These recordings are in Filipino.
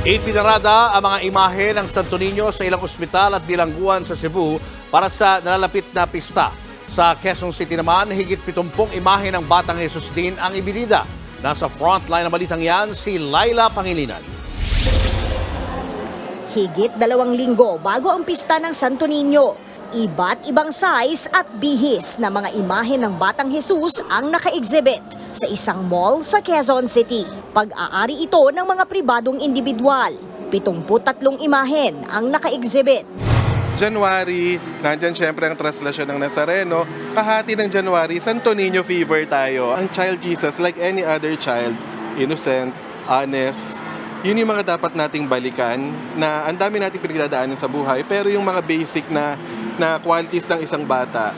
Ipinarada ang mga imahe ng Santo Niño sa ilang ospital at bilangguan sa Cebu para sa nalalapit na pista. Sa Quezon City naman, higit 70 imahe ng Batang Jesus din ang ibinida. Nasa frontline ng balitang yan, si Laila Pangilinan. Higit dalawang linggo bago ang pista ng Santo Niño. Iba't ibang size at bihis na mga imahe ng Batang Jesus ang naka-exhibit sa isang mall sa Quezon City. Pag-aari ito ng mga pribadong individual. 73 imahen ang naka-exhibit. January, nandyan syempre ang translasyon ng Nazareno. Kahati ng January, Santo Niño fever tayo. Ang child Jesus, like any other child, innocent, honest, yun yung mga dapat nating balikan na ang dami nating pinagdadaanan sa buhay pero yung mga basic na na qualities ng isang bata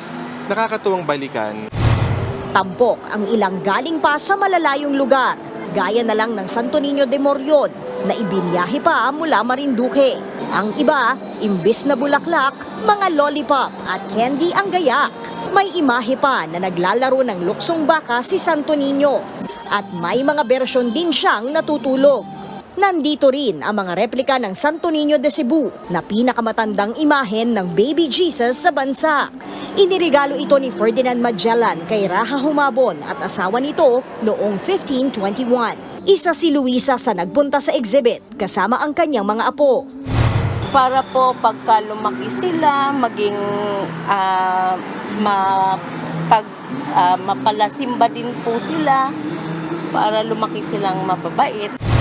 nakakatuwang balikan. Tampok ang ilang galing pa sa malalayong lugar, gaya na lang ng Santo Niño de Morion na ibinyahe pa mula Marinduque. Ang iba, imbis na bulaklak, mga lollipop at candy ang gayak. May imahe pa na naglalaro ng luksong baka si Santo Niño at may mga bersyon din siyang natutulog. Nandito rin ang mga replika ng Santo Niño de Cebu na pinakamatandang imahen ng baby Jesus sa bansa. Inirigalo ito ni Ferdinand Magellan kay Raha Humabon at asawa nito noong 1521. Isa si Luisa sa nagpunta sa exhibit kasama ang kanyang mga apo. para po pagka lumaki sila, maging ah, mapag, ah, mapalasimba din po sila para lumaki silang mababait.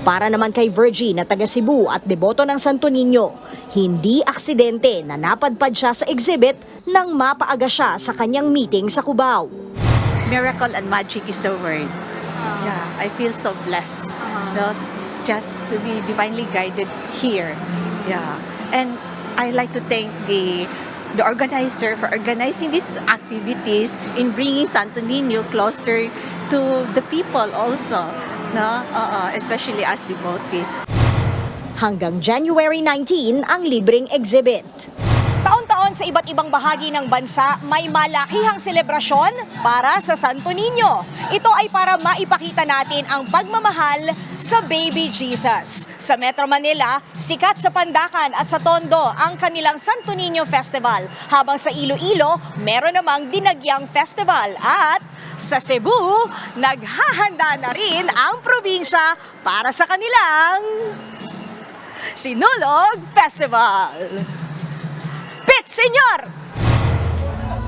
Para naman kay Virgie na taga Cebu at deboto ng Santo Niño, hindi aksidente na napadpad siya sa exhibit nang mapaaga siya sa kanyang meeting sa Cubao. miracle and magic is the word. Yeah, I feel so blessed. No, just to be divinely guided here. Yeah, and I like to thank the the organizer for organizing these activities in bringing Santo Niño closer to the people also. No, uh, especially as devotees. Hanggang January 19 ang libreng exhibit. Taon-taon sa iba't ibang bahagi ng bansa, may malakihang selebrasyon para sa Santo Niño. Ito ay para maipakita natin ang pagmamahal sa Baby Jesus. Sa Metro Manila, sikat sa Pandakan at sa Tondo ang kanilang Santo Niño Festival. Habang sa Iloilo, meron namang Dinagyang Festival. At sa Cebu, naghahanda na rin ang probinsya para sa kanilang Sinulog Festival. Senyor!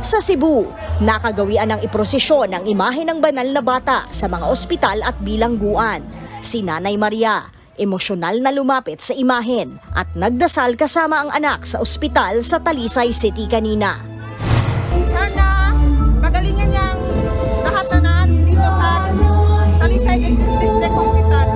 Sa Cebu, nakagawian ng iprosesyon ang imahe ng banal na bata sa mga ospital at bilangguan. Si Nanay Maria, emosyonal na lumapit sa imahen at nagdasal kasama ang anak sa ospital sa Talisay City kanina. Sana magalingan niyang lahat na naan dito sa Talisay District Hospital.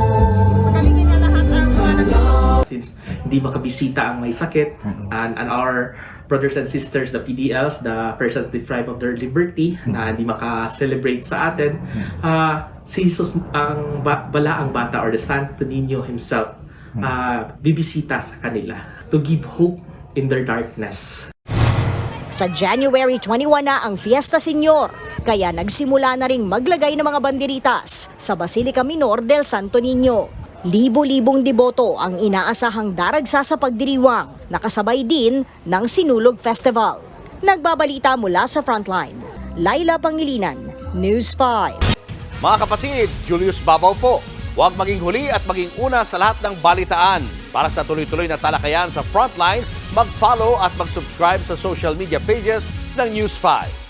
Magalingan niya lahat ang mga nandito. since hindi makabisita ang may sakit. And, and our brothers and sisters, the PDLs, the persons deprived of their liberty na hindi maka-celebrate sa atin, ah, si Jesus ang ba- bala ang bata or the Santo Niño himself ah, bibisita sa kanila to give hope in their darkness. Sa January 21 na ang Fiesta Senior, kaya nagsimula na ring maglagay ng mga banderitas sa Basilica Minor del Santo Niño. Libo-libong deboto ang inaasahang daragsa sa pagdiriwang, nakasabay din ng Sinulog Festival. Nagbabalita mula sa Frontline, Laila Pangilinan, News 5. Mga kapatid, Julius Babaw po. Huwag maging huli at maging una sa lahat ng balitaan. Para sa tuloy-tuloy na talakayan sa Frontline, mag-follow at mag-subscribe sa social media pages ng News 5.